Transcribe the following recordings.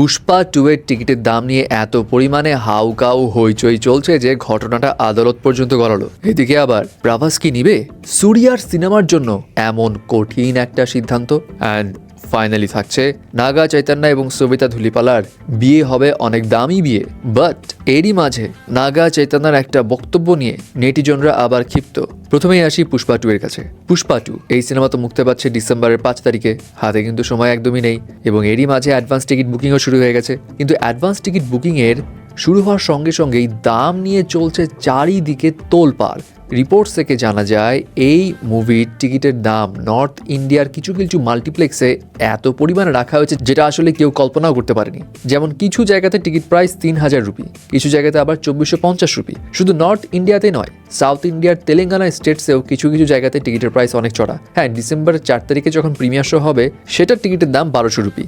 Pushpa two এর টিকিটের দাম নিয়ে এত পরিমাণে হাউকাউ হইচই চলছে যে ঘটনাটা আদালত পর্যন্ত গড়ালো। এদিকে আবার প্রভাস কি নিবে সুরিয়ার সিনেমার জন্য এমন কঠিন একটা সিদ্ধান্ত। অ্যান্ড ফাইনালি থাকছে নাগা, চৈতন্য এবং সবিতা ধুলিপালার বিয়ে হবে অনেক দামি বিয়ে। বাট এরই মাঝে নাগা, চৈতন্যর একটা বক্তব্য নিয়ে নেটিজনরা আবার ক্ষিপ্ত। প্রথমেই আসি পুষ্পা টু এর কাছে। পুষ্পা টু, এই সিনেমা তো মুক্তি পাচ্ছে ডিসেম্বরের পাঁচ তারিখে। হাতে কিন্তু সময় একদমই নেই এবং এরই মাঝে অ্যাডভান্স টিকিট বুকিংও শুরু হয়ে গেছে। কিন্তু অ্যাডভান্স টিকিট বুকিংয়ের শুরু হওয়ার সঙ্গে সঙ্গেই দাম নিয়ে চলছে চারিদিকে তোলপাড়। রিপোর্টস থেকে জানা যায়, এই মুভির টিকিটের দাম নর্থ ইন্ডিয়ার কিছু কিছু মাল্টিপ্লেক্সে এত পরিমাণে রাখা হয়েছে যেটা আসলে কেউ কল্পনাও করতে পারেনি। যেমন কিছু জায়গাতে টিকিট প্রাইস তিন হাজার রুপি, কিছু জায়গাতে আবার চব্বিশশো পঞ্চাশ রুপি। শুধু নর্থ ইন্ডিয়াতে নয়, সাউথ ইন্ডিয়ার তেলেঙ্গানা স্টেটসেও কিছু কিছু জায়গাতে টিকিটের প্রাইস অনেক চড়া। হ্যাঁ ডিসেম্বরের চার তারিখে যখন প্রিমিয়ার শো হবে, সেটার টিকিটের দাম বারোশো রুপি।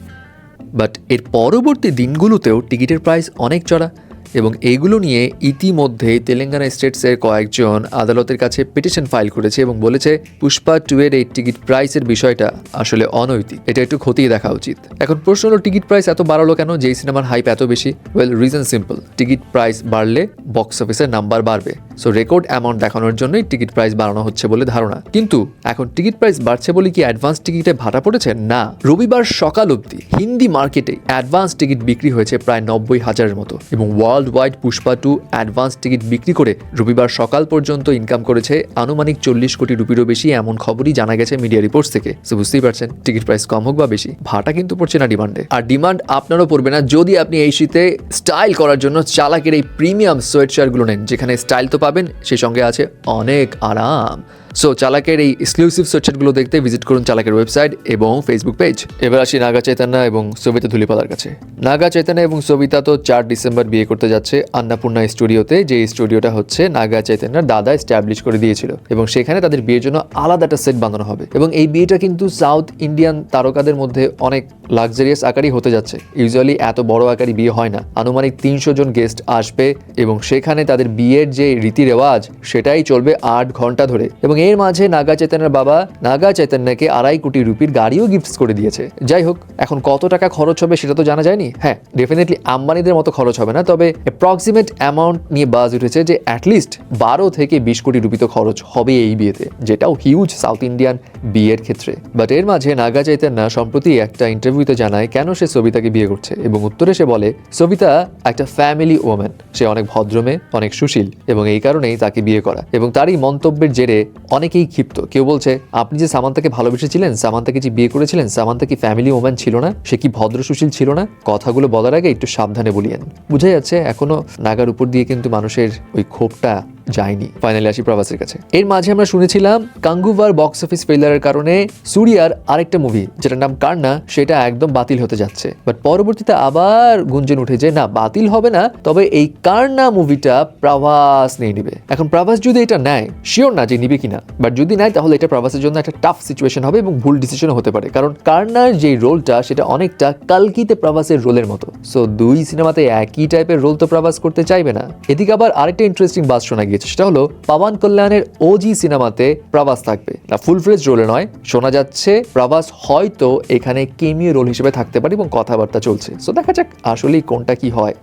বাট এর পরবর্তী দিনগুলোতেও টিকিটের প্রাইস অনেক চড়া এবং এইগুলো নিয়ে ইতিমধ্যেই তেলেঙ্গানা স্টেটসের কয়েকজন আদালতের কাছে পিটিশন ফাইল করেছে এবং বলেছে, পুষ্পা টু এর এই টিকিট প্রাইসের বিষয়টা আসলে অনৈতিক। এটা একটু খতিয়ে দেখা উচিত। এখন প্রশ্ন হলো, টিকিট প্রাইস এত বাড়ালো কেন? যেই সিনেমার হাইপ এত বেশি? Well reason simple ticket price বাড়লে বক্স অফিসের নাম্বার বাড়বে। সো রেকর্ড অ্যামাউন্ট দেখানোর জন্যই টিকিট প্রাইস বাড়ানো হচ্ছে বলে ধারণা। কিন্তু এখন টিকিট প্রাইস বাড়ছে বলে কি অ্যাডভান্স টিকিটে ভাড়া পড়েছে? না। রবিবার সকাল অবধি হিন্দি মার্কেটে অ্যাডভান্স টিকিট বিক্রি হয়েছে প্রায় নব্বই হাজারের মতো এবং world wide Pushpa two advance ticket বিক্রি করে রবিবার সকাল পর্যন্ত ইনকাম করেছে আনুমানিক চল্লিশ কোটি রুপিরও বেশি এমন খবরই জানা গেছে মিডিয়া রিপোর্টস থেকে। তো বুঝতেই পারছেন টিকিট প্রাইস কম হোক বা বেশি, ভাটা কিন্তু পড়ছে না ডিমান্ডে আর ডিমান্ড আপনারও পড়বে না যদি আপনি এই শীতে স্টাইল করার জন্য চালাকের এই প্রিমিয়াম সোয়েট নেন, যেখানে স্টাইল তো পাবেন সেই সঙ্গে আছে অনেক আরাম। সো চালাকের এই এক্সক্লুসিভ সোয়েটশার্টগুলো দেখতে ভিজিট করুন চালাকের ওয়েবসাইট এবং ফেসবুক পেজ এবার আসি নাগা চৈতন্য এবং সবিতা ধুলিপালার কাছে। নাগা চৈতন্য এবং সবিতা তো চার ডিসেম্বর বিয়ে করতে যাচ্ছে আন্নাপূর্ণা স্টুডিওতে, যে স্টুডিওটা হচ্ছে নাগা চৈতন্যর দাদা স্ট্যাবলিশ করে দিয়েছিল। এবং সেখানে তাদের বিয়ের জন্য আলাদা একটা সেট বানানো হবে। এবং এই বিয়েটা কিন্তু সাউথ ইন্ডিয়ান তারকাদের মধ্যে অনেক লাক্সারিয়াস আকারই হতে যাচ্ছে। ইউজুয়ালি এত বড় আকারই বিয়ে হয় না। আনুমানিক তিনশো জন গেস্ট আসবে এবং সেখানে তাদের বিয়ের যে রীতি রেওয়াজ সেটাই চলবে আট ঘণ্টা ধরে। এবং এর মাঝে নাগা চৈতন্যের বাবা নাগা চৈতন্যকে আড়াই কোটি রুপির গাড়িও গিফটস করে দিয়েছে। যাই হোক, এখন কত টাকা খরচ হবে সেটা তো জানা যায়নি? হ্যাঁ ডেফিনেটলি আম্বানিদের মতো খরচ হবে না, তবে অ্যাপ্রক্সিমেট অ্যামাউন্ট নিয়ে বাজ উঠেছে যে অ্যাটলিস্ট বারো থেকে বিশ কোটি রুপি তো খরচ হবে এই বিয়েতে, যেটাও হিউজ সাউথ ইন্ডিয়ান বিয়ের ক্ষেত্রে। বাট এর মাঝে নাগা চৈতন্য সম্প্রতি একটা ইন্টারভিউতে জানায় কেন সে সবিতাকে বিয়ে করছে, এবং উত্তরে সে বলে, সবিতা একটা ফ্যামিলি ওম্যান সে অনেক ভদ্রমে, অনেক সুশীল, এবং এই কারণেই তাকে বিয়ে করা। এবং তারই মন্তব্যের জেরে অনেকেই ক্ষিপ্ত। কেউ বলছে, আপনি যে সামান্তাকে ভালোবেসেছিলেন, সামান্তাকে যে বিয়ে করেছিলেন, সামান্তা কি ফ্যামিলি ওম্যান ছিল না? সে কি ভদ্র সুশীল ছিল না? কথাগুলো বলার আগে একটু সাবধানে বলিয়েন বুঝা যাচ্ছে, এখনও নাগার উপর দিয়ে কিন্তু মানুষের ওই ক্ষোভটা যায়নি ফাইনালি আসি প্রভাসের কাছে। এর মাঝে আমরা শুনেছিলাম কাঙ্গুভার বক্স অফিস ফেলারের কারণে সুরিয়ার আরেকটা মুভি যেটার নাম কান্না সেটা একদম বাতিল হতে যাচ্ছে। বাট পরবর্তীতে আবার গুঞ্জন উঠে যে, না, বাতিল হবে না, তবে এই কান্না মুভিটা প্রভাস নিয়ে নিবে। এখন প্রভাস যদি এটা নেয় শিওর না যে নিবে কিনা। বাট যদি নেয়, তাহলে এটা প্রভাসের জন্য একটা টাফ সিচুয়েশন হবে এবং ভুল ডিসিশনও হতে পারে। কারণ কার্নার যে রোলটা সেটা অনেকটা কালকিতে প্রভাসের রোলের মতো। সো দুই সিনেমাতে একই টাইপের রোল তো প্রভাস করতে চাইবে না। এদিকে আবার আরেকটা ইন্টারেস্টিং বাস শোনা গিয়েছে। সেটা হলো পাবান কল্যাণের ওজি সিনেমাতে প্রভাস থাকবে। না ফুল ফ্রেজ রোলে নয়, শোনা যাচ্ছে প্রভাস হয়তো এখানে কেমিও রোল হিসেবে থাকতে পারে এবং কথাবার্তা চলছে। সো দেখা যাক আসলেই কোনটা কি হয়।